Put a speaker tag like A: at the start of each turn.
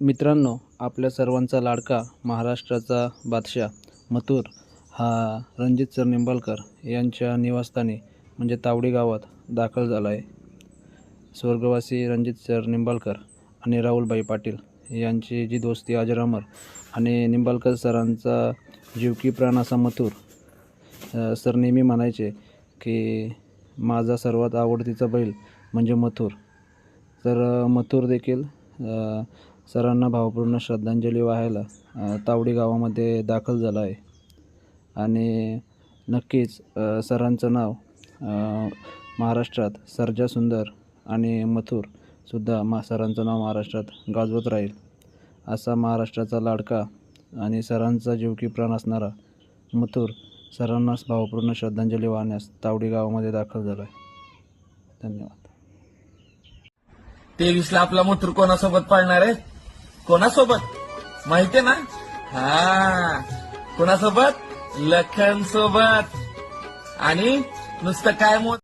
A: मित्रांनो आपल्या सर्वांचा लाडका महाराष्ट्राचा बादशाह मथुर हा रणजित सर निंबाळकर यांच्या निवासस्थानी म्हणजे तावडी गावात दाखल झाला आहे. स्वर्गवासी रणजित सर निंबाळकर आणि राहुलभाई पाटील यांची जी दोस्ती अजरामर आणि निंबाळकर सरांचा जीवकी प्राण असा मथुर सर नेहमी म्हणायचे की माझा सर्वात आवडतीचा बैल म्हणजे मथुर. तर मथुर देखील सरांना भावपूर्ण श्रद्धांजली वाहायला तावडी गावामध्ये दाखल झाला आहे. आणि नक्कीच सरांचं नाव महाराष्ट्रात सर्जा सुंदर आणि मथुरसुद्धा मा सरांचं नाव महाराष्ट्रात गाजवत राहील. असा महाराष्ट्राचा लाडका आणि सरांचा जीव की प्राण असणारा मथुर सरांनाच भावपूर्ण श्रद्धांजली वाहण्यास तावडी गावामध्ये दाखल झाला आहे. धन्यवाद.
B: तेवीसला आपला मथुर कोणासोबत पाळणार आहे? कोणासोबत? माहितीये ना? हा. कोणासोबत? लखन सोबत आणि नुसतं काय मो